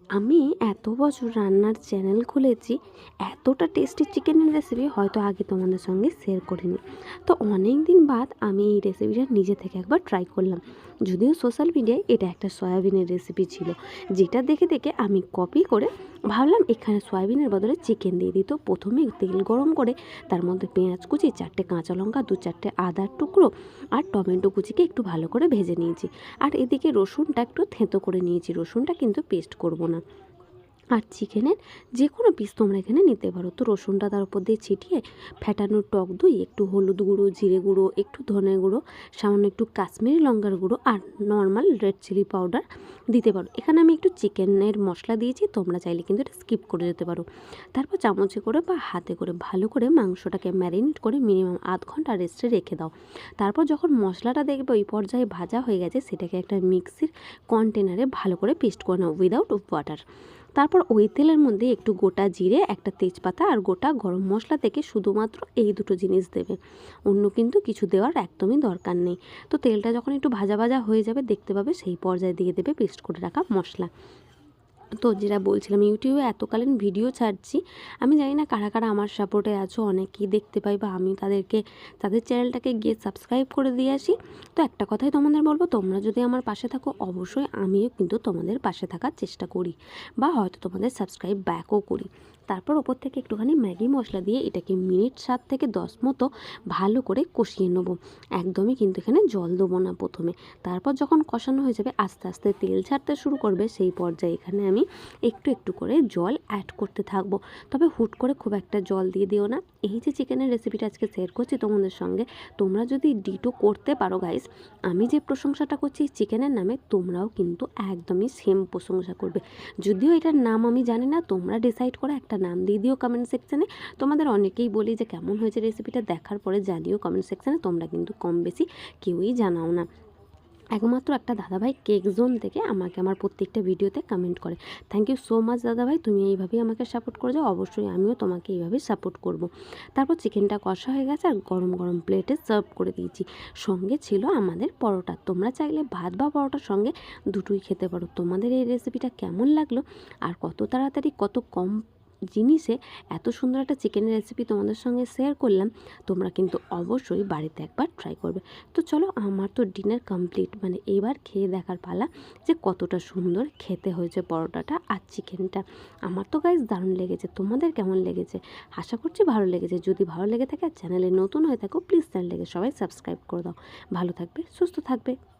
আমি এত বছর রান্নার চ্যানেল খুলেছি, এতটা টেস্টি চিকেনের রেসিপি হয়তো আগে তোমাদের সঙ্গে শেয়ার করিনি। তো অনেক দিন বাদ আমি এই রেসিপিটা নিজে থেকে একবার ট্রাই করলাম। যদিও সোশ্যাল মিডিয়ায় এটা একটা সয়াবিনের রেসিপি ছিল, যেটা দেখে দেখে আমি কপি করে ভাবলাম এখানে সয়াবিনের বদলে চিকেন দিয়ে দিত প্রথমে তেল গরম করে তার মধ্যে পেঁয়াজ কুচি, চারটে কাঁচা লঙ্কা, দু চারটে আদার টুকরো আর টমেটো কুচিকে একটু ভালো করে ভেজে নিয়েছি। আর এদিকে রসুনটা একটু থেঁতো করে নিয়েছি। রসুনটা কিন্তু পেস্ট করব না। আর চিকেনের যে কোনো পিস তোমরা এখানে নিতে পারো। তো রসুনটা তার উপর দিয়ে ছিটিয়ে ফ্যাটানো টক দই, একটু হলুদ গুঁড়ো, জিরে গুঁড়ো, একটু ধনে গুঁড়ো, সামান্য একটু কাশ্মীরি লঙ্কার গুঁড়ো আর নর্মাল রেড চিলি পাউডার দিতে পারো। এখানে আমি একটু চিকেনের মশলা দিয়েছি, তোমরা চাইলে কিন্তু এটা স্কিপ করে যেতে পারো। তারপর চামচে করে বা হাতে করে ভালো করে মাংসটাকে ম্যারিনেট করে মিনিমাম আধ ঘণ্টা রেস্টে রেখে দাও। তারপর যখন মশলাটা দেখবে ওই পর্যায়ে ভাজা হয়ে গেছে, সেটাকে একটা মিক্সির কন্টেনারে ভালো করে পেস্ট করে নাও উইদাউট ওয়াটার তারপর ওই তেলের মধ্যে একটু গোটা জিরে, একটা তেজপাতা আর গোটা গরম মশলা থেকে শুধুমাত্র এই দুটো জিনিস দেবে। অন্য কিন্তু কিছু দেওয়ার একদমই দরকার নেই। তো তেলটা যখন একটু ভাজা ভাজা হয়ে যাবে, দেখতে পাবে সেই পর্যায়ে দিয়ে দেবে পেস্ট করে রাখা মশলা। তো যেটা বলছিলাম, ইউটিউবে এতকালীন ভিডিও ছাড়ছি। আমি জানি না কারা কারা আমার সাপোর্টে আছো, অনেকেই দেখতে পাই বা আমি তাদেরকে, তাদের চ্যানেলটাকে গিয়ে সাবস্ক্রাইব করে দিয়ে আসি। তো একটা কথাই তোমাদের বলব, তোমরা যদি আমার পাশে থাকো, অবশ্যই আমিও কিন্তু তোমাদের পাশে থাকার চেষ্টা করি বা হয়তো তোমাদের সাবস্ক্রাইব ব্যাকও করি। তারপর ওপর থেকে একটুখানি ম্যাগি মশলা দিয়ে এটাকে মিনিট সাত থেকে দশ মতো ভালো করে কষিয়ে নেব। একদমই কিন্তু এখানে জল দেবো না প্রথমে। তারপর যখন কষানো হয়ে যাবে, আস্তে আস্তে তেল ছাড়তে শুরু করবে, সেই পর্যায়ে এখানে আমি একটু একটু করে জল অ্যাড করতে থাকব। তবে হুট করে খুব একটা জল দিয়ে দিও না। এই যে চিকেনের রেসিপিটা আজকে শেয়ার করছি তোমাদের সঙ্গে, তোমরা যদি ডিটো করতে পারো গাইস আমি যে প্রশংসাটা করছি চিকেনের নামে, তোমরাও কিন্তু একদমই সেম প্রশংসা করবে। যদিও এটার নাম আমি জানি না, তোমরা ডিসাইড করে, একটা নাম দিয়ে দিও কমেন্ট সেকশানে তোমাদের অনেকেই বলি যে কেমন হয়েছে রেসিপিটা দেখার পরে জানিও কমেন্ট সেকশানে তোমরা কিন্তু কম বেশি কেউই জানাও না। একমাত্র একটা দাদাভাই কেক জোন থেকে আমাকে আমার প্রত্যেকটা ভিডিওতে কমেন্ট করে। থ্যাংক ইউ সো মাচ দাদাভাই, তুমি এইভাবেই আমাকে সাপোর্ট করে যাও অবশ্যই আমিও তোমাকে এইভাবেই সাপোর্ট করব। তারপর চিকেনটা কষা হয়ে গেছে আর গরম গরম প্লেটে সার্ভ করে দিয়েছি। সঙ্গে ছিল আমাদের পরোটা। তোমরা চাইলে ভাত বা পরোটার সঙ্গে দুটোই খেতে পারো। তোমাদের এই রেসিপিটা কেমন লাগল? আর কত তাড়াতাড়ি, কত কম জিনিসে এত সুন্দর একটা চিকেনের রেসিপি তোমাদের সঙ্গে শেয়ার করলাম, তোমরা কিন্তু অবশ্যই বাড়িতে একবার ট্রাই করবে। তো চলো, আমার তো ডিনার কমপ্লিট মানে এবার খেয়ে দেখার পালা যে কতটা সুন্দর খেতে হয়েছে পরোটাটা আর চিকেনটা আমার তো গাইজ দারুণ লেগেছে। তোমাদের কেমন লেগেছে? আশা করছি ভালো লেগেছে। যদি ভালো লেগে থাকে আর চ্যানেলে নতুন হয়ে থাকো প্লিজ চ্যানেলটাকে সবাই সাবস্ক্রাইব করে দাও। ভালো থাকবে, সুস্থ থাকবে।